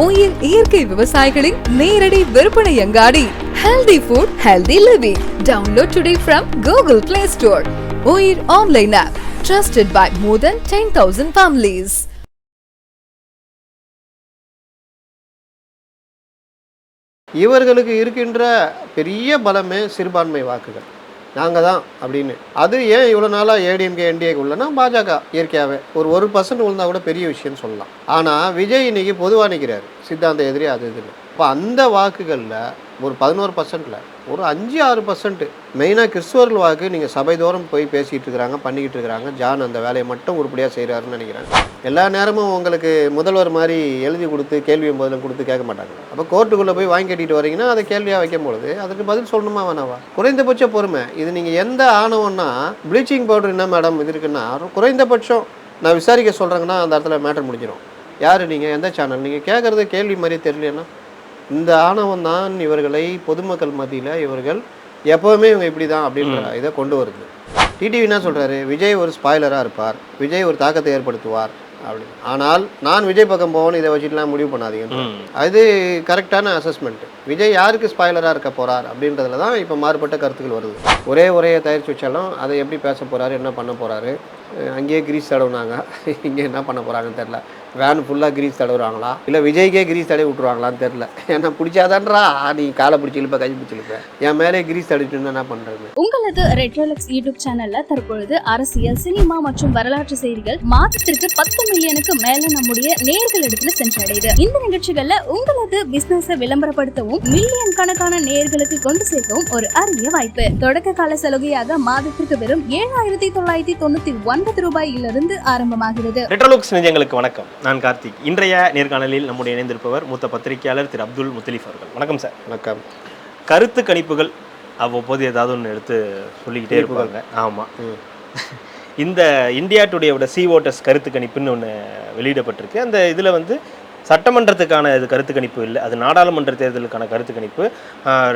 Oil இயற்கை விவசாயிகளின் நேரடி விற்பனை அங்காடி. Healthy food healthy living download today from Google Play Store oil online app trusted by more than ten thousand families இவர்களுக்கு இருக்கின்ற பெரிய பலமே சிறுபான்மை வாக்குகள். நாங்கள் தான் அப்படின்னு. அது ஏன் இவ்வளோ நாளாக ஏடிஎம்கே என்டிஏக்கு உள்ளனா பாஜக இயற்கையாகவே ஒரு ஒரு பர்சன்ட் விழுந்தா கூட பெரிய விஷயம்னு சொல்லலாம். ஆனால் விஜய் இன்னைக்கு பொதுவாக நிற்கிறார் சித்தாந்த எதிரி அது இதுன்னு. இப்போ அந்த வாக்குகளில் ஒரு பதினோரு பர்சன்ட்டில் ஒரு அஞ்சு ஆறு பர்சன்ட்டு மெயினாக கிறிஸ்துவர்கள் வாக்கு நீங்கள் சபை தோறும் போய் பேசிகிட்டு இருக்கிறாங்க பண்ணிக்கிட்டு இருக்கிறாங்க. ஜான் அந்த வேலையை மட்டும் உருப்படியாக செய்கிறாருன்னு நினைக்கிறேன். எல்லா நேரமும் உங்களுக்கு முதல்வர் மாதிரி எழுதி கொடுத்து கேள்வி பதிலும் கொடுத்து கேட்க மாட்டாங்க. அப்போ கோர்ட்டுக்குள்ளே போய் வாங்கி கட்டிட்டு வரீங்கன்னா அதை கேள்வியாக வைக்கும் பொழுது அதுக்கு பதில் சொல்லணுமா வேணாவா? குறைந்தபட்ச பொறுமை. இது நீங்கள் எந்த ஆணவம்னா ப்ளீச்சிங் பவுடர் என்ன மேடம் இது இருக்குன்னா குறைந்தபட்சம் நான் விசாரிக்க சொல்கிறேங்கன்னா அந்த இடத்துல மேட்டர் முடிஞ்சிடும் யார் நீங்கள் எந்த சேனல் நீங்கள் கேட்குறது கேள்வி மாதிரி தெரியலன்னா இந்த ஆணவம் தான் இவர்களை பொதுமக்கள் மத்தியில் இவர்கள் எப்போவுமே இவங்க இப்படி தான் அப்படின்ற இதை கொண்டு வருது. டிடிவி என்ன சொல்கிறாரு விஜய் ஒரு ஸ்பாய்லராக இருப்பார். விஜய் ஒரு தாக்கத்தை ஏற்படுத்துவார் அப்படின்னு. ஆனால் நான் விஜய் பக்கம் போகணும் இதை வச்சுட்டுலாம் முடிவு பண்ணாதீங்க அது கரெக்டான அசஸ்மெண்ட் விஜய் யாருக்கு ஸ்பாய்லராக இருக்க போகிறார் அப்படின்றதுல தான் இப்போ மாறுபட்ட கருத்துக்கள் வருது. ஒரே உரையை தயாரித்து வச்சாலும் அதை எப்படி பேச போகிறாரு என்ன பண்ண போகிறாரு அங்கேயே கிரீஸ் தடவுனாங்க. இங்கே என்ன பண்ண போகிறாங்கன்னு தெரில வேன் ஃபுல்லாக கிரீஸ் தடவுறாங்களா? இல்லை விஜய்க்கே கிரீஸ் தடவி விட்ருவாங்களான்னு தெரில ஏன்னா பிடிச்சாதான்றா? நீ காலை பிடிச்சி இழுப்ப கை பிடிச்சி இழுப்ப. என் மேலே கிரீஸ் தடுச்சுன்னு என்ன பண்ணுறது உங்களது ரெட்ரோலக்ஸ் யூடியூப் சேனலில் தற்பொழுது அரசியல் சினிமா மற்றும் வரலாற்று செய்திகள் மாதத்திற்கு பத்து மில்லியனுக்கு மேலே நம்முடைய நேர்களிடத்துல சென்றடையுது. இந்த நிகழ்ச்சிகளில் உங்களது பிஸ்னஸை விளம்பரப்படுத்தவும் மில்லியன் கணக்கான நேர்களுக்கு கொண்டு சேர்க்கவும் ஒரு அரிய வாய்ப்பு. தொடக்க கால சலுகையாக மாதத்திற்கு வெறும் ஏழாயிரத்தி தொள்ளாயிரத்தி தொண்ணூற்றி ஒன் ஒன்பது ரூபாயிலிருந்து ஆரம்பமாகிறது. ரெட்ரோலுக்ஸ் நெஞ்சங்களுக்கு வணக்கம். நான் கார்த்திக். இன்றைய நேர்காணலில் நம்முடைய இணைந்திருப்பவர் மூத்த பத்திரிகையாளர் திரு அப்துல் முத்தலிஃப் அவர்கள். வணக்கம் சார். வணக்கம். கருத்து கணிப்புகள் அவ்வப்போது ஏதாவது ஒன்று எடுத்து சொல்லிக்கிட்டே இருப்பாங்க. ஆமாம். இந்த இந்தியா டுடேவோட சி ஓட்டர்ஸ் கருத்து கணிப்புன்னு ஒன்று வெளியிடப்பட்டிருக்கு. அந்த இதில் வந்து சட்டமன்றத்துக்கான இது கருத்து கணிப்பு இல்லை. அது நாடாளுமன்ற தேர்தலுக்கான கருத்து கணிப்பு.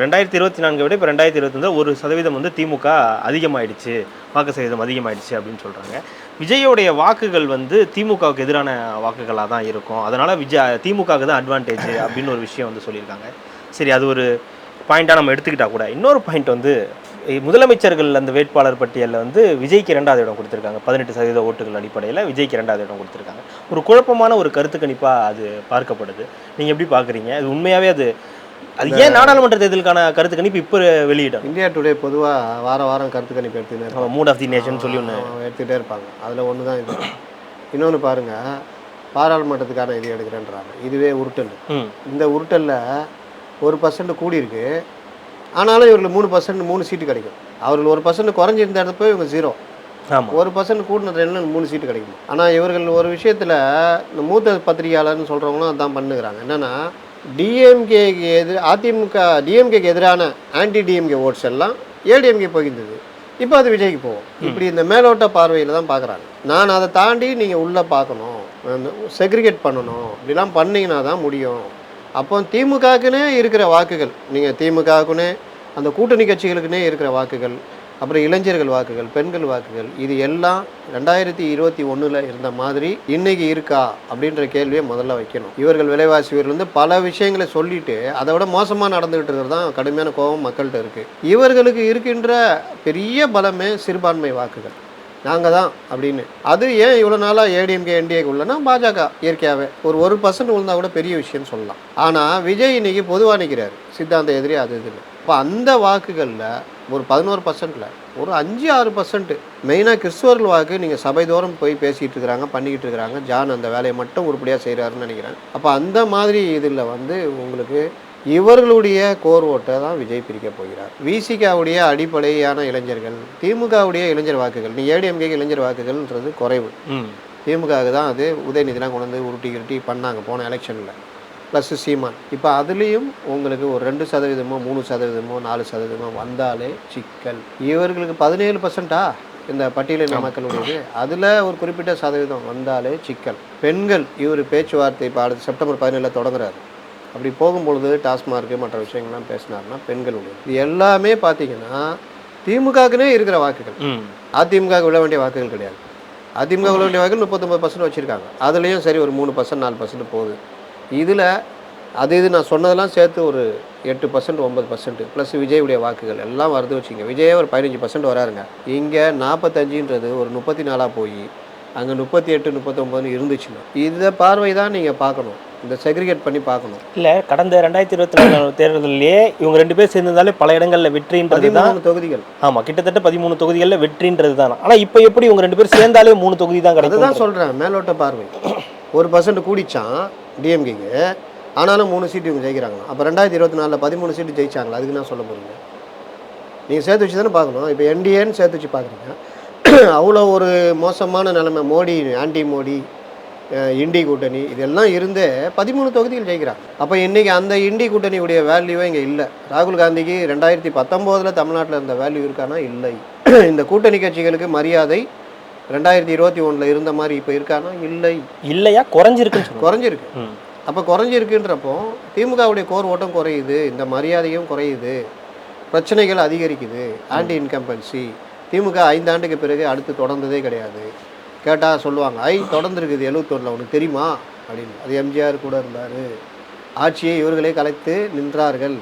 ரெண்டாயிரத்தி இருபத்தி நான்கை விட இப்போ ரெண்டாயிரத்தி இருபத்தொன்று ஒரு சதவீதம் வந்து திமுக அதிகமாயிடுச்சு. வாக்கு சதவீதம் அதிகமாயிடுச்சு அப்படின்னு சொல்கிறாங்க விஜயோடைய வாக்குகள் வந்து திமுகவுக்கு எதிரான வாக்குகளாக தான் இருக்கும். அதனால் விஜய் திமுகவுக்கு தான் அட்வான்டேஜ் அப்படின்னு ஒரு விஷயம் வந்து சொல்லியிருக்காங்க. சரி அது ஒரு பாயிண்ட்டாக நம்ம எடுத்துக்கிட்டால் கூட. இன்னொரு பாயிண்ட் வந்து முதலமைச்சர்கள் அந்த வேட்பாளர் பட்டியலில் வந்து விஜய்க்கு இரண்டாவது இடம் கொடுத்துருக்காங்க. பதினெட்டு சதவீத ஓட்டுகள் அடிப்படையில் விஜய்க்கு இரண்டாவது இடம் கொடுத்துருக்காங்க. ஒரு குழப்பமான ஒரு கருத்து கணிப்பாக அது பார்க்கப்படுது. நீங்கள் எப்படி பார்க்குறீங்க? அது உண்மையாகவே அது அது ஏன் நாடாளுமன்ற தேர்தலுக்கான கருத்து கணிப்பு இப்போ வெளியிடணும்? இந்தியா டுடே பொதுவாக வார வாரம் கருத்து கணிப்பு எடுத்துன்னு மூட் ஆஃப் தி நேஷன் சொல்லி ஒன்று எடுத்துகிட்டே இருப்பாங்க. அதில் ஒன்று தான் இது. இன்னொன்று பாருங்கள் பாராளுமன்றத்துக்கான இது எடுக்கிறேன்றாங்க. இதுவே உருட்டல். இந்த உருட்டலில் ஒரு பர்சன்ட் கூடியிருக்கு. ஆனாலும் இவர்களுக்கு மூணு பர்சன்ட் மூணு சீட்டு கிடைக்கும். அவர்கள் ஒரு பர்சன்ட் குறைஞ்சிருந்த இடத்துல இவங்க ஜீரோ ஒரு பர்சன்ட் கூடின ரெண்டு மூணு சீட்டு கிடைக்கும்? ஆனால் இவர்கள் ஒரு விஷயத்தில் இந்த மூத்த பத்திரிகையாளர்னு சொல்கிறவங்களும் அதான் பண்ணுகிறாங்க. என்னென்னா டிஎம்கேக்கு எதிர் அதிமுக டிஎம்கேக்கு எதிரான ஆன்டி டிஎம்கே ஓட்ஸ் எல்லாம் ஏடிஎம்கே போகின்றது. இப்போ அது விஜய்க்கு போகும். இப்படி இந்த மேலோட்ட பார்வையில் தான் பார்க்குறாங்க. நான் அதை தாண்டி நீங்கள் உள்ளே பார்க்கணும் செக்ரிகேட் பண்ணணும் இப்படிலாம் பண்ணீங்கன்னா தான் முடியும். அப்போ திமுகவுக்குன்னே இருக்கிற வாக்குகள் நீங்கள் திமுகவுக்குன்னே அந்த கூட்டணி கட்சிகளுக்குன்னே இருக்கிற வாக்குகள் அப்புறம் இளைஞர்கள் வாக்குகள் பெண்கள் வாக்குகள் இது எல்லாம் ரெண்டாயிரத்தி இருபத்தி ஒன்றில் இருந்த மாதிரி இன்னைக்கு இருக்கா அப்படின்ற கேள்வியை முதல்ல வைக்கணும். இவர்கள் விலைவாசி உயர்வுலேருந்து பல விஷயங்களை சொல்லிட்டு அதை விட மோசமாக நடந்துகிட்டு இருக்கிறது தான் கடுமையான கோபம் மக்கள்கிட்ட இருக்குது இவர்களுக்கு இருக்கின்ற பெரிய பலமே சிறுபான்மை வாக்குகள். நாங்கள் தான் அப்படின்னு. அது ஏன் இவ்வளோ நாளாக ஏடிஎம்கே என்டிஏக்கு உள்ளனா பாஜக இயற்கையாகவே ஒரு ஒரு பர்சன்ட் விழுந்தா கூட பெரிய விஷயம்னு சொல்லலாம். ஆனால் விஜய் இன்னைக்கு பொதுவாக நிற்கிறார் சித்தாந்த எதிரி அது இதுன்னு இப்போ அந்த வாக்குகளில் ஒரு பதினோரு பர்சன்ட்டில் ஒரு அஞ்சு ஆறு பர்சன்ட்டு மெயினாக கிறிஸ்துவர்கள் வாக்கு நீங்கள் சபை தோறும் போய் பேசிகிட்டு இருக்கிறாங்க பண்ணிக்கிட்டு இருக்கிறாங்க. ஜான் அந்த வேலையை மட்டும் உருப்படியாக செய்கிறாருன்னு நினைக்கிறேன். அப்போ அந்த மாதிரி இதில் வந்து உங்களுக்கு இவர்களுடைய கோர் ஓட்டை தான் விஜய் பிரிக்க போகிறார். விசிகாவுடைய அடிப்படையான இளைஞர்கள் திமுகவுடைய இளைஞர் வாக்குகள் நீ ஏடிஎம்கே இளைஞர் வாக்குகள்ன்றது குறைவு. திமுகவுக்கு தான் அது உதயநிதிலாம் கொண்டு வந்து உருட்டி கிருட்டி பண்ணாங்க போன எலெக்ஷனில். ப்ளஸ் சீமான் இப்போ அதுலேயும் உங்களுக்கு ஒரு ரெண்டு சதவீதமோ மூணு சதவீதமோ நாலு சதவீதமோ வந்தாலே சிக்கல். இவர்களுக்கு பதினேழு பர்சன்டா இந்த பட்டியலின மக்களுடையது. அதில் ஒரு குறிப்பிட்ட சதவீதம் வந்தாலே சிக்கல். பெண்கள் இவர் பேச்சுவார்த்தை இப்போ அடுத்த செப்டம்பர் பதினேழில் தொடங்குறாரு. அப்படி போகும்பொழுது டாஸ்மார்க்கு மற்ற விஷயங்கள்லாம் பேசினாருன்னா பெண்களுடைய. இது எல்லாமே பார்த்தீங்கன்னா திமுகவுக்குனே இருக்கிற வாக்குகள். அதிமுக விழ வேண்டிய வாக்குகள் கிடையாது. அதிமுக விழ வேண்டிய வாக்குகள் முப்பத்தொம்பது பர்சன்ட் வச்சுருக்காங்க. அதுலேயும் சரி ஒரு மூணு பர்சன்ட் நாலு பர்சன்ட் போகுது. இதில் அது இது நான் சொன்னதெல்லாம் சேர்த்து ஒரு எட்டு பர்சன்ட் ஒன்பது பர்சன்ட் ப்ளஸ் விஜயுடைய வாக்குகள் எல்லாம் வருது வச்சுங்க விஜயே ஒரு பதினஞ்சு பர்சன்ட் வராருங்க. இங்கே நாற்பத்தஞ்சுன்றது ஒரு முப்பத்தி நாலாக போய் அங்கே முப்பத்தி எட்டு முப்பத்தொம்போதுன்னு இருந்துச்சுன்னா இதை பார்வை தான் நீங்கள் பார்க்கணும். இந்த செக்ரிகேட் பண்ணி பார்க்கணும். இல்லை கடந்த ரெண்டாயிரத்தி இருபத்தி நாலு தேர்தலிலேயே இவங்க ரெண்டு பேர் சேர்ந்திருந்தாலே பல இடங்களில் வெற்றின்றது தான். தொகுதிகள். ஆமா கிட்டத்தட்ட பதிமூணு தொகுதிகளில் வெற்றின்றது தான். ஆனா இப்போ எப்படி இவங்க ரெண்டு பேரும் சேர்ந்தாலே மூணு தொகுதி தான் கிடைக்கும்? சொல்கிறேன் மேலோட்ட பார்வை. ஒரு பர்சன்ட் கூடிச்சான் டிஎம்கேக்கு ஆனாலும் மூணு சீட்டு இவங்க ஜெயிக்கிறாங்க. அப்போ ரெண்டாயிரத்தி இருபத்தி நாலில் பதிமூணு சீட்டு ஜெயிச்சாங்களா? அதுக்கு நான் சொல்ல போகிறீங்க நீங்கள் சேர்த்து வச்சு தானே பார்க்கணும். இப்போ என்டிஏன்னு சேர்த்து வச்சு பார்க்குறீங்க. அவ்வளோ ஒரு மோசமான நிலைமை. மோடி ஆன்டி மோடி இண்டி கூட்டணி இதெல்லாம் இருந்தே பதிமூணு தொகுதிகள் ஜெயிக்கிறாங்க அப்போ இன்றைக்கி அந்த இண்டி கூட்டணியுடைய வேல்யூவே இங்கே இல்லை. ராகுல் காந்திக்கு ரெண்டாயிரத்தி பத்தொம்போதில் தமிழ்நாட்டில் இருந்த வேல்யூ இருக்கானா? இல்லை. இந்த கூட்டணி கட்சிகளுக்கு மரியாதை ரெண்டாயிரத்தி இருபத்தி ஒன்றில் இருந்த மாதிரி இப்போ இருக்கானா? இல்லை. இல்லையா? சொல்லுவாங்க. குறைஞ்சிருக்கு. அப்போ குறைஞ்சிருக்குன்றப்போ திமுகவுடைய கோர் ஓட்டம் குறையுது. இந்த மரியாதையும் குறையுது. பிரச்சனைகள் அதிகரிக்குது. ஆன்டி இன்கம்பன்சி திமுக ஐந்தாண்டுக்கு பிறகு அடுத்து தொடர்ந்ததே கிடையாது. கேட்டால் சொல்லுவாங்க ஐ தொடர்ந்துருக்குது எழுவத்தொன்னில் உனக்கு தெரியுமா? அப்படின்னு. அது எம்ஜிஆர் கூட இருந்தார். ஆட்சியை இவர்களே கலைத்து நின்றார்கள்.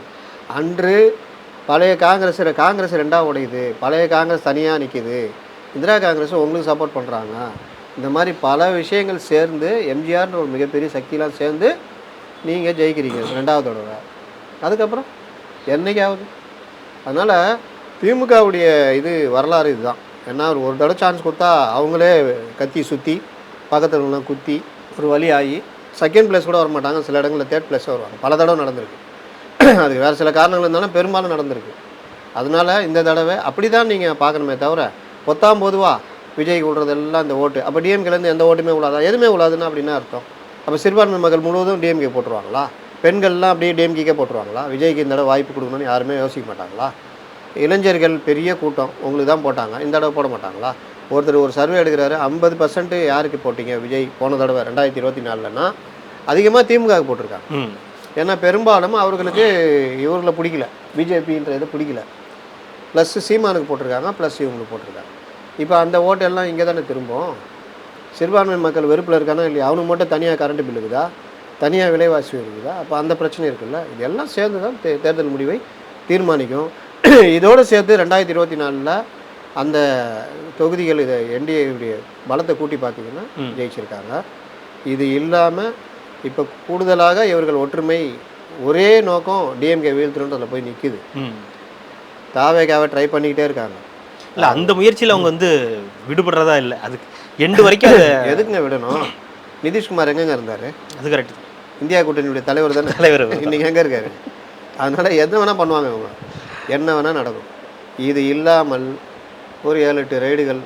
அன்று பழைய காங்கிரஸ் காங்கிரஸ் ரெண்டாக உடையுது. பழைய காங்கிரஸ் தனியாக நிற்கிது இந்திரா காங்கிரஸ் உங்களுக்கு சப்போர்ட் பண்ணுறாங்க இந்த மாதிரி பல விஷயங்கள் சேர்ந்து எம்ஜிஆர்னு ஒரு மிகப்பெரிய சக்தியெலாம் சேர்ந்து நீங்கள் ஜெயிக்கிறீங்க ரெண்டாவது தடவை. அதுக்கப்புறம் என்னைக்காவது. அதனால் திமுகவுடைய இது வரலாறு இதுதான். ஏன்னா ஒரு ஒரு தடவை சான்ஸ் கொடுத்தா அவங்களே கத்தி சுற்றி பக்கத்தில் குத்தி ஒரு வழி ஆகி செகண்ட் பிளேஸ் கூட வரமாட்டாங்க. சில இடங்களில் தேர்ட் பிளேஸ் வருவாங்க. பல தடவை நடந்திருக்கு. அதுக்கு வேறு சில காரணங்கள் இருந்தாலும் பெரும்பாலும் நடந்திருக்கு. அதனால இந்த தடவை அப்படி தான் நீங்கள் பார்க்கணுமே தவிர பொத்தாம் பொதுவா விஜய் விடுறதெல்லாம் இந்த ஓட்டு. அப்போ டிஎம்கேலேருந்து எந்த ஓட்டுமே விழாதா எதுவுமே விழாதுன்னா அப்படின்னா அர்த்தம்? அப்போ சிறுபான்மை மக்கள் முழுவதும் டிஎம்கே போட்டுருவாங்களா? பெண்கள்லாம் அப்படியே டிஎம்கேக்கே போட்டுருவாங்களா? விஜய்க்கு இந்த தடவை வாய்ப்பு கொடுக்கணும்னு யாருமே யோசிக்க மாட்டாங்களா? இளைஞர்கள் பெரிய கூட்டம் உங்களுக்கு தான் போட்டாங்க. இந்த தடவை போட மாட்டாங்களா? ஒருத்தர் ஒரு சர்வே எடுக்கிறாரு ஐம்பது பர்சன்ட் யாருக்கு போட்டீங்க விஜய்? போன தடவை ரெண்டாயிரத்தி இருபத்தி நாலுலன்னா அதிகமாக திமுகவுக்கு போட்டிருக்காங்க. ஏன்னா பெரும்பாலும் அவர்களுக்கு இவர்களை பிடிக்கல. பிஜேபின்றது பிடிக்கல. ப்ளஸ் சீமானுக்கு போட்டிருக்காங்க ப்ளஸ் இவங்களுக்கு போட்டிருக்காங்க. இப்போ அந்த ஓட்டெல்லாம் இங்கே தானே திரும்பும்? சிறுபான்மை மக்கள் வெறுப்பில் இருக்கானா இல்லையா? அவனுக்கு மட்டும் தனியாக கரண்ட் பில் இருக்குதா? தனியாக விலைவாசி இருக்குதா? அப்போ அந்த பிரச்சனை இருக்குல்ல? இதெல்லாம் சேர்ந்து தான் தே தேர்தல் முடிவை தீர்மானிக்கும். இதோடு சேர்த்து ரெண்டாயிரத்தி இருபத்தி நாலில் அந்த தொகுதிகள் இதை என்டிஏவுடைய பலத்தை கூட்டி பார்த்தீங்கன்னா. ஜெயிச்சிருக்காங்க. இது இல்லாமல் இப்போ கூடுதலாக இவர்கள் ஒற்றுமை ஒரே நோக்கம் டிஎம்கே வீழ்த்தணுன்றதில் போய் நிற்குது ம். தாவேக்காவை ட்ரை பண்ணிக்கிட்டே இருக்காங்க. இல்ல அந்த முயற்சியில அவங்க வந்து விடுபடுறதா இல்லை. அதுக்கு எண்டு வரைக்கும் எதுக்குங்க விடணும்? நிதிஷ்குமார் எங்கங்க இருந்தார்? அது கரெக்ட் இந்தியா கூட்டணியுடைய தலைவர் தானே. தலைவர் இன்னைக்கு எங்கே இருக்காரு? அதனால எது வேணால் பண்ணுவாங்க இவங்க. என்ன வேணால் நடக்கும். இது இல்லாமல் ஒரு ஏழு எட்டு ரைடுகள்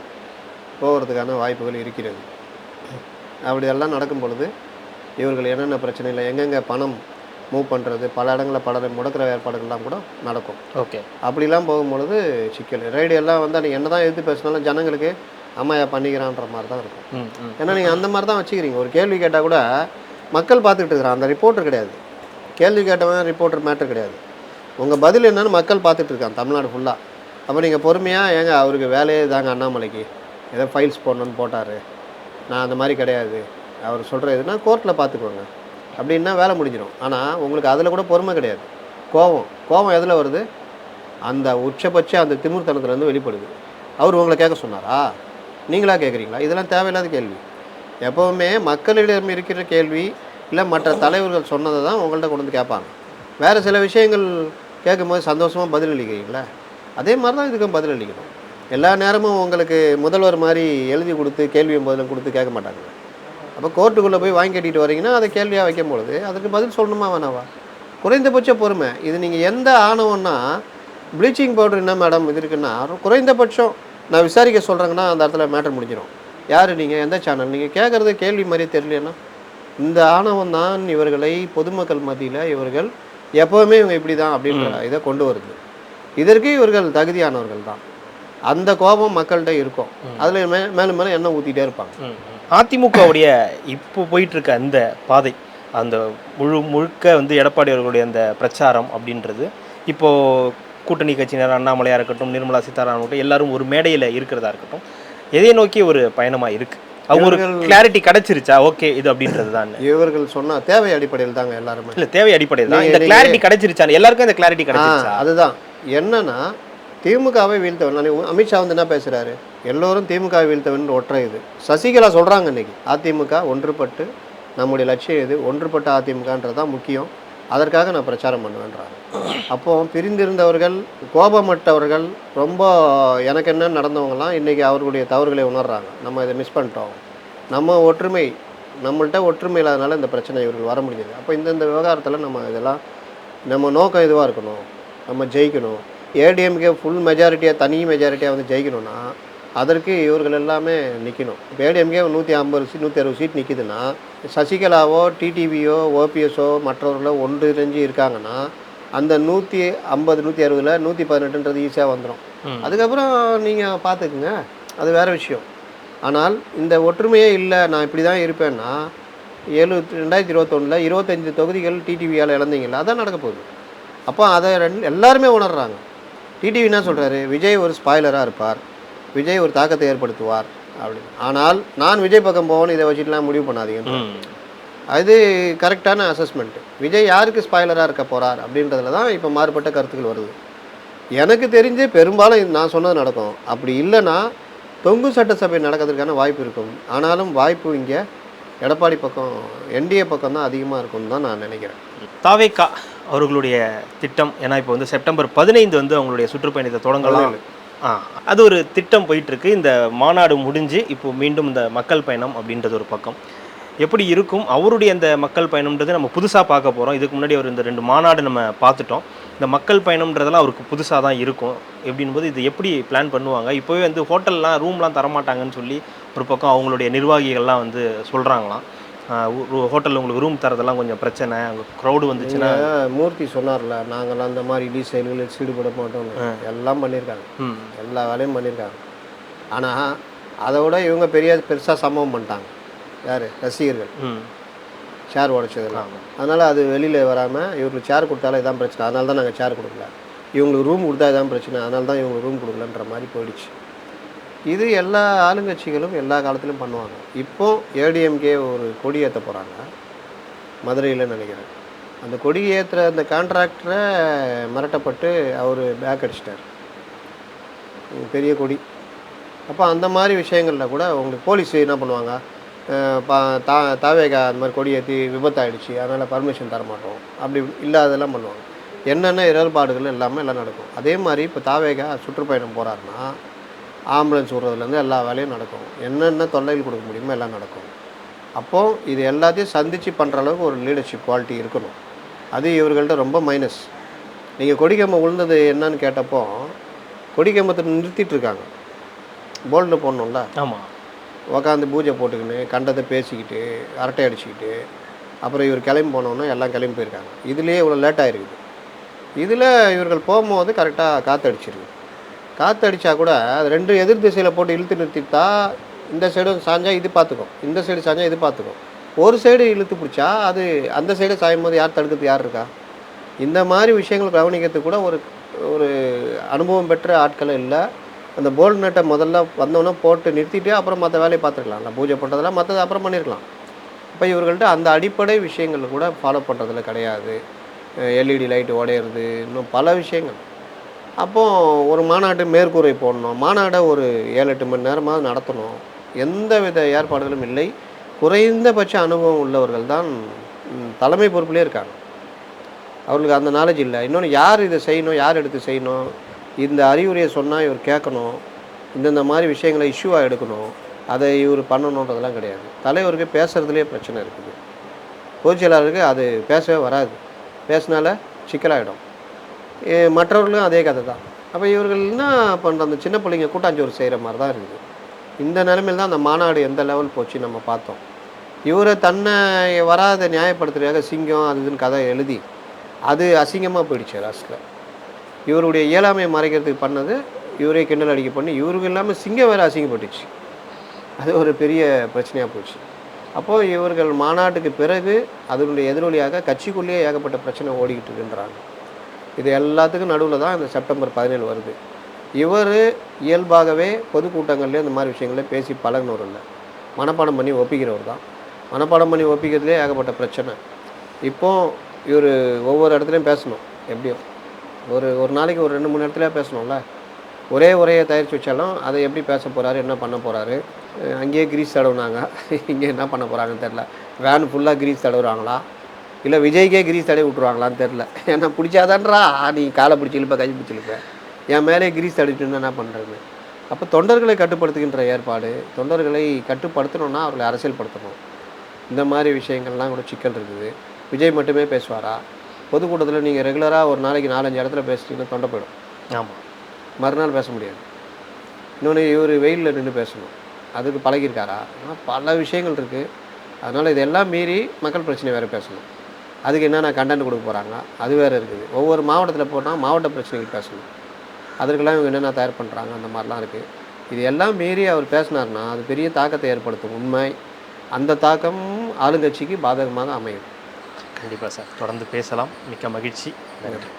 போகிறதுக்கான வாய்ப்புகள் இருக்கிறது. அப்படியெல்லாம் நடக்கும் பொழுது இவர்கள் என்னென்ன பிரச்சனை இல்லை எங்கெங்கே பணம் மூவ் பண்ணுறது பல இடங்களில் பல முடக்கிற ஏற்பாடுகள்லாம் கூட நடக்கும். ஓகே. அப்படிலாம் போகும்பொழுது சிக்கல். ரைடு எல்லாம் வந்து நீங்கள் என்ன தான் எதிர்த்து பேசினாலும் ஜனங்களுக்கு அம்மாயா பண்ணிக்கிறான்ற மாதிரி தான் இருக்கும். ஏன்னா நீங்கள் அந்த மாதிரி தான் வச்சுக்கிறீங்க. ஒரு கேள்வி கேட்டால் கூட மக்கள் பார்த்துக்கிட்டு இருக்கிறான் அந்த ரிப்போர்ட்டர் கிடையாது. கேள்வி கேட்டவன் ரிப்போர்ட்டர் மேட்டர் கிடையாது. உங்கள் பதில் என்னென்னு மக்கள் பார்த்துட்டு இருக்கான் தமிழ்நாடு ஃபுல்லாக அப்போ நீங்கள் பொறுமையாக ஏங்க அவருக்கு வேலையே தாங்க அண்ணாமலைக்கு. ஏதோ ஃபைல்ஸ் போடணும்னு போட்டார். நான் அந்த மாதிரி கிடையாது. அவர் சொல்கிற எதுனா கோர்ட்டில் பார்த்துக்கோங்க. அப்படின்னா வேலை முடிஞ்சிடும் ஆனால் உங்களுக்கு அதில் கூட பொறுமை கிடையாது. கோபம் கோபம் எதில் வருது? அந்த உச்சபட்ச அந்த திமிர்த்தனத்துலேருந்து வெளிப்படுது. அவர் உங்களை கேட்க சொன்னாரா? நீங்களாக கேட்குறீங்களா? இதெல்லாம் தேவையில்லாத கேள்வி. எப்போவுமே மக்களிடம் இருக்கிற கேள்வி இல்லை மற்ற தலைவர்கள் சொன்னதை தான் உங்கள்கிட்ட கொண்டு வந்து கேட்பாங்க. வேறு சில விஷயங்கள் கேட்கும்போது சந்தோஷமாக பதில் அளிக்கிறீங்களா? அதே மாதிரி தான் இதுக்கும் பதில் அளிக்கணும். எல்லா நேரமும் உங்களுக்கு முதல்வர் மாதிரி எழுதி கொடுத்து கேள்வியும் பதிலும் கொடுத்து கேட்க மாட்டாங்க. அப்போ கோர்ட்டுக்குள்ளே போய் வாங்கி கட்டிட்டு வரீங்கன்னா அதை கேள்வியாக வைக்கும் பொழுது அதுக்கு பதில் சொல்லணுமா வேணாவா? குறைந்தபட்ச பொறுமை. இது நீங்கள் எந்த ஆணவம்னா ப்ளீச்சிங் பவுடர் என்ன மேடம் இது இருக்குன்னா குறைந்தபட்சம் நான் விசாரிக்க சொல்கிறேங்கன்னா அந்த இடத்துல மேட்டர் முடிஞ்சிடும் யார் நீங்கள் எந்த சேனல் நீங்கள் கேட்குறது கேள்வி மாதிரியே தெரியலன்னா இந்த ஆணவம் தான் இவர்களை பொதுமக்கள் மத்தியில் இவர்கள் எப்போவுமே இவங்க இப்படி தான் அப்படின்ற இதை கொண்டு வருது. இதற்கு இவர்கள் தகுதியானவர்கள் தான். அந்த கோபம் மக்கள்கிட்ட இருக்கும். அதில் மே மேலும் மேலும் எண்ணெய் ஊற்றிட்டே இருப்பாங்க. அதிமுகவுடைய இப்போ போயிட்டு இருக்க அந்த பாதை அந்த முழு முழுக்க வந்து எடப்பாடி அவர்களுடைய அந்த பிரச்சாரம் அப்படின்றது இப்போ கூட்டணி கட்சியினர் அண்ணாமலையாக இருக்கட்டும் நிர்மலா சீதாராமன் இருக்கட்டும் எல்லாரும் ஒரு மேடையில் இருக்கிறதா இருக்கட்டும் எதை நோக்கி ஒரு பயணமாக இருக்கு? அவங்க ஒரு கிளாரிட்டி கிடைச்சிருச்சா? ஓகே இது அப்படின்றது தான் இவர்கள் சொன்ன தேவை அடிப்படையில் தாங்க எல்லாருமே. இல்ல தேவை அடிப்படையில் தான். இந்த கிளாரிட்டி கிடைச்சிருச்சா எல்லாருக்கும் இந்த கிளாரிட்டி கிடைச்சிருச்சா? அதுதான். என்னன்னா திமுகவை வீழ்த்தவன். அமித்ஷா வந்து என்ன பேசுறாரு? எல்லோரும் திமுகவை வீழ்த்தவன் ஒற்றை இது. சசிகலா சொல்றாங்க இன்னைக்கு அதிமுக ஒன்றுபட்டு நம்முடைய லட்சியம் இது ஒன்றுபட்ட அதிமுகன்றது தான் முக்கியம். அதற்காக நான் பிரச்சாரம் பண்ணுவேன்றாங்க அப்போ பிரிந்திருந்தவர்கள் கோபமட்டவர்கள் ரொம்ப எனக்கு என்ன நடந்தவங்கலாம் இன்றைக்கி அவர்களுடைய தவறுகளை உணர்றாங்க. நம்ம இதை மிஸ் பண்ணிட்டோம். நம்ம ஒற்றுமை நம்மள்ட்ட ஒற்றுமை இல்லாதனால இந்த பிரச்சனை இவர்கள் வர முடிஞ்சது. அப்போ இந்தந்த விவகாரத்தில் நம்ம இதெல்லாம் நம்ம நோக்கம் இதுவாக இருக்கணும்? நம்ம ஜெயிக்கணும். ஏடிஎம்கே ஃபுல் மெஜாரிட்டியாக தனி மெஜாரிட்டியாக வந்து ஜெயிக்கணும்னா அதற்கு இவர்கள் எல்லாமே நிற்கணும் இப்போ ஏடிஎம்கே நூற்றி ஐம்பது சீட் நூற்றி அறுபது சீட் நிற்கிதுன்னா சசிகலாவோ டிடிவியோ ஓபிஎஸோ மற்றவர்களோ ஒன்றிணைஞ்சு இருக்காங்கன்னா அந்த நூற்றி ஐம்பது நூற்றி அறுபதில் நூற்றி பதினெட்டுன்றது ஈஸியாக வந்துடும். அதுக்கப்புறம் நீங்கள் பார்த்துக்குங்க அது வேறு விஷயம். ஆனால் இந்த ஒற்றுமையே இல்லை நான் இப்படி தான் இருப்பேன்னா ஏழு ரெண்டாயிரத்தி இருபத்தொன்னில் இருபத்தஞ்சு தொகுதிகள் டிடிவியால் இழந்தீங்கல்ல அதான் நடக்க போகுது. அப்போ அதை ரெண்டு எல்லாருமே உணர்றாங்க. டிடிவி என்ன சொல்கிறாரு விஜய் ஒரு ஸ்பாய்லராக இருப்பார். விஜய் ஒரு தாக்கத்தை ஏற்படுத்துவார். அப்படின்னு ஆனால் நான் விஜய் பக்கம் போகணும் இதை வச்சுட்டுலாம் முடிவு பண்ணாதீங்க. அது கரெக்டான அசஸ்மெண்ட் விஜய் யாருக்கு ஸ்பாய்லராக இருக்க போகிறார் அப்படின்றதுல தான் இப்போ மாறுபட்ட கருத்துக்கள் வருது. எனக்கு தெரிஞ்சு பெரும்பாலும் நான் சொன்னது நடக்கும். அப்படி இல்லைன்னா தொங்கு சட்டசபை நடக்கிறதுக்கான வாய்ப்பு இருக்கும். ஆனாலும் வாய்ப்பு இங்கே எடப்பாடி பக்கம் என்டிஏ பக்கம் தான் அதிகமாக இருக்கும்னு தான் நான் நினைக்கிறேன். தாவேக்கா அவர்களுடைய திட்டம் ஏன்னா இப்போ வந்து செப்டம்பர் பதினைந்து வந்து அவங்களுடைய சுற்றுப்பயணத்தை தொடங்கலாம். அது ஒரு திட்டம் போயிட்டுருக்கு. இந்த மாநாடு முடிஞ்சு இப்போ மீண்டும் இந்த மக்கள் பயணம் அப்படின்றது ஒரு பக்கம். எப்படி இருக்கும்? அவருடைய அந்த மக்கள் பயணம்ன்றது நம்ம புதுசாக பார்க்க போகிறோம் இதுக்கு முன்னாடி அவர் இந்த ரெண்டு மாநாடு நம்ம பார்த்துட்டோம். இந்த மக்கள் பயணம்ன்றதெல்லாம் அவருக்கு புதுசாக தான் இருக்கும். எப்படின் போது இது எப்படி பிளான் பண்ணுவாங்க? இப்போவே வந்து ஹோட்டல்லாம் ரூம்லாம் தரமாட்டாங்கன்னு சொல்லி ஒரு பக்கம் அவங்களுடைய நிர்வாகிகள்லாம் வந்து சொல்கிறாங்களாம் ஹோட்டலில் உங்களுக்கு ரூம் தரதெல்லாம் கொஞ்சம் பிரச்சனை. அங்கே க்ரௌடு வந்துச்சுன்னா மூர்த்தி சொன்னார்ல நாங்களாம் அந்த மாதிரி இடி செயல்களில் ஈடுபட மாட்டோம்னு. எல்லாம் பண்ணியிருக்காங்க எல்லா வேலையும் பண்ணியிருக்காங்க ஆனால் அதை விட இவங்க பெரிய பெருசாக சம்பவம் பண்ணிட்டாங்க. யார்? ரசிகர்கள். ம். சேர் உடைச்சதெல்லாம். அதனால் அது வெளியில் வராமல் இவங்களுக்கு சேர் கொடுத்தாலே இதான் பிரச்சனை. அதனால தான் நாங்கள் சேர் கொடுக்கல. இவங்களுக்கு ரூம் கொடுத்தா இதான் பிரச்சனை. அதனால தான் இவங்களுக்கு ரூம் கொடுக்கலன்ற மாதிரி போயிடுச்சு. இது எல்லா ஆளுங்கட்சிகளும் எல்லா காலத்திலும் பண்ணுவாங்க. இப்போ ஏடிஎம்கே ஒரு கொடி ஏற்ற போகிறாங்க மதுரையில் நினைக்கிறேன். அந்த கொடி ஏற்றுற அந்த கான்ட்ராக்டரை மிரட்டப்பட்டு அவர் பேக் அடிச்சிட்டார். பெரிய கொடி. அப்போ அந்த மாதிரி விஷயங்களில் கூட உங்களுக்கு போலீஸ் என்ன பண்ணுவாங்க? பா தா தாவேகா அந்த மாதிரி கொடி ஏற்றி விபத்தாயிடுச்சு அதனால் பர்மிஷன் தர மாட்டோம். அப்படி இல்லாதெல்லாம் பண்ணுவாங்க. என்னென்ன இடர்பாடுகள் எல்லாமே எல்லாம் நடக்கும். அதே மாதிரி இப்போ தாவேகா சுற்றுப்பயணம் போகிறாருன்னா ஆம்புலன்ஸ் விட்றதுலேருந்து எல்லா வேலையும் நடக்கும். என்னென்ன தொல்லைகள் கொடுக்க முடியுமோ எல்லாம் நடக்கும். அப்போது இது எல்லாத்தையும் சந்தித்து பண்ணுற அளவுக்கு ஒரு லீடர்ஷிப் குவாலிட்டி இருக்கணும். அது இவர்கள்ட்ட ரொம்ப மைனஸ் நீங்கள் கொடிக்கம்பம் விழுந்தது என்னன்னு கேட்டப்போ கொடிக்கம்பத்தை நிறுத்திட்டு இருக்காங்க. போல்டு போடணும்ல? ஆமாம் உக்காந்து பூஜை போட்டுக்கின்னு கண்டதை பேசிக்கிட்டு அரட்டை அடிச்சுக்கிட்டு அப்புறம் இவர் கிளம்பி போனோன்னே எல்லாம் கிளம்பி போயிருக்காங்க. இதுலேயே இவ்வளோ லேட் ஆகிருக்குது இதில் இவர்கள் போகும்போது கரெக்டாக காற்று அடிச்சிருக்கு காற்று அடித்தா கூட அது ரெண்டு எதிர் திசையில் போட்டு இழுத்து நிறுத்திட்டா இந்த சைடும் சாஞ்சா இது பார்த்துக்கும் இந்த சைடு சாஞ்சா இது பார்த்துக்கும் ஒரு சைடு இழுத்து பிடிச்சா அது அந்த சைடு சாயும் போது யார் தடுக்கிறது யார் இருக்கா? இந்த மாதிரி விஷயங்கள் கவனிக்கிறதுக்கு கூட ஒரு ஒரு அனுபவம் பெற்ற ஆட்கள் இல்லை. அந்த போல்ட் நட்டை முதல்ல வந்தோன்னே போட்டு நிறுத்திட்டு அப்புறம் மற்ற வேலையை பார்த்துருக்கலாம் பூஜை பண்ணுறதெல்லாம் மற்றது அப்புறம் பண்ணியிருக்கலாம் இப்போ இவர்கள்ட்ட அந்த அடிப்படை விஷயங்கள் கூட ஃபாலோ பண்ணுறதுல கிடையாது. எல்இடி லைட் உடையிறது இன்னும் பல விஷயங்கள். அப்போது ஒரு மாநாட்டு மேற்கூரை போடணும். மாநாடை ஒரு ஏழு எட்டு மணி நேரமாக நடத்தணும். எந்த வித ஏற்பாடுகளும் இல்லை. குறைந்தபட்ச அனுபவம் உள்ளவர்கள் தான் தலைமை பொறுப்புலேயே இருக்காங்க. அவர்களுக்கு அந்த நாலேஜ் இல்லை. இன்னொன்று யார் இதை செய்யணும்? யார் எடுத்து செய்யணும்? இந்த அறிவுரையை சொன்னால் இவர் கேட்கணும். இந்தந்த மாதிரி விஷயங்களை இஷ்யூவாக எடுக்கணும். அதை இவர் பண்ணணுன்றதெல்லாம் கிடையாது. தலைவருக்கு பேசுகிறதுலே பிரச்சனை இருக்குது. பொதுச் செயலாளருக்கு அது பேசவே வராது. பேசினால சிக்கலாகிடும் மற்றவர்களும் அதே கதை தான் அப்போ இவர்கள் என்ன பண்ணுற அந்த சின்ன பிள்ளைங்க கூட்டாஞ்சோறு செய்கிற மாதிரி தான் இருக்குது. இந்த நிலைமையில் தான் அந்த மாநாடு எந்த லெவல் போச்சு நம்ம பார்த்தோம். இவரை தன்னை வராத நியாயப்படுத்துறதுக்காக சிங்கம் அது இதுன்னு கதை எழுதி அது அசிங்கமாக போயிடுச்சு லாஸ்ட்டில் இவருடைய இயலாமையை மறைக்கிறதுக்கு பண்ணது இவரே கிண்டல் அடிக்க பண்ணி இவருக்கு இல்லாமல் சிங்கம் வேறு அசிங்கப்பட்டுச்சு. அது ஒரு பெரிய பிரச்சனையாக போச்சு. அப்போது இவர்கள் மாநாட்டுக்கு பிறகு அதனுடைய எதிரொலியாக கட்சிக்குள்ளேயே ஏகப்பட்ட பிரச்சனை ஓடிக்கிட்டு இருக்குன்றாங்க. இது எல்லாத்துக்கும் நடுவில் தான் இந்த செப்டம்பர் பதினேழு வருது. இவர் இயல்பாகவே பொதுக்கூட்டங்கள்லேயே இந்த மாதிரி விஷயங்களே பேசி பழகினவர் இல்லை. மனப்பாடம் பண்ணி ஒப்பிக்கிறவர் தான். மனப்பாடம் பண்ணி ஒப்பிக்கிறதுலே ஏகப்பட்ட பிரச்சனை. இப்போ இவர் ஒவ்வொரு இடத்துலையும் பேசணும் எப்படியும் ஒரு ஒரு நாளைக்கு ஒரு ரெண்டு மூணு இடத்துல பேசணும்ல. ஒரே உரையை தயாரித்து வச்சாலும் அதை எப்படி பேச போகிறாரு என்ன பண்ண போகிறாரு அங்கேயே கிரீஸ் தடவுனாங்க. இங்கே என்ன பண்ண போகிறாங்கன்னு தெரில வேன் ஃபுல்லாக கிரீஸ் தடவுறாங்களா? இல்லை விஜய்க்கே கிரீஸ் தடவி விட்ருவாங்களான்னு தெரில ஏன்னா பிடிச்சாதான்றா. நீ காலை பிடிச்சி இழுப்ப கை பிடிச்சி இழுப்ப. என் மேலே கிரீஸ் தடவிட்டு என்ன பண்ணுறது அப்போ தொண்டர்களை கட்டுப்படுத்துகின்ற ஏற்பாடு தொண்டர்களை கட்டுப்படுத்தணும்னா அவர்களை அரசியல்படுத்தணும். இந்த மாதிரி விஷயங்கள்லாம் கூட சிக்கல் இருக்குது. விஜய் மட்டுமே பேசுவாரா? பொதுக்கூட்டத்தில் நீங்கள் ரெகுலராக ஒரு நாளைக்கு நாலஞ்சு இடத்துல பேசுறீங்கன்னா தொண்டை போயிடும். ஆமாம் மறுநாள் பேச முடியாது. இன்னொன்று இவர் வெயிலில் நின்று பேசணும். அதுக்கு பழகியிருக்காரா? ஆனால் பல விஷயங்கள் இருக்குது அதனால் இதெல்லாம் மீறி மக்கள் பிரச்சனை வேறு பேசணும். அதுக்கு என்னென்ன கண்டென்ட் கொடுக்க போகிறாங்க அது வேறு இருக்குது. ஒவ்வொரு மாவட்டத்தில் போனால் மாவட்ட பிரச்சனைகள் பேசணும். அதற்கெல்லாம் இவங்க என்னென்ன தயார் பண்ணுறாங்க அந்த மாதிரிலாம் இருக்குது இது எல்லாம் மீறி அவர் பேசினார்னா அது பெரிய தாக்கத்தை ஏற்படுத்தும். உண்மை. அந்த தாக்கம் ஆளுங்கட்சிக்கு பாதகமாக அமையும். கண்டிப்பாக சார். தொடர்ந்து பேசலாம். மிக்க மகிழ்ச்சி. நன்றி.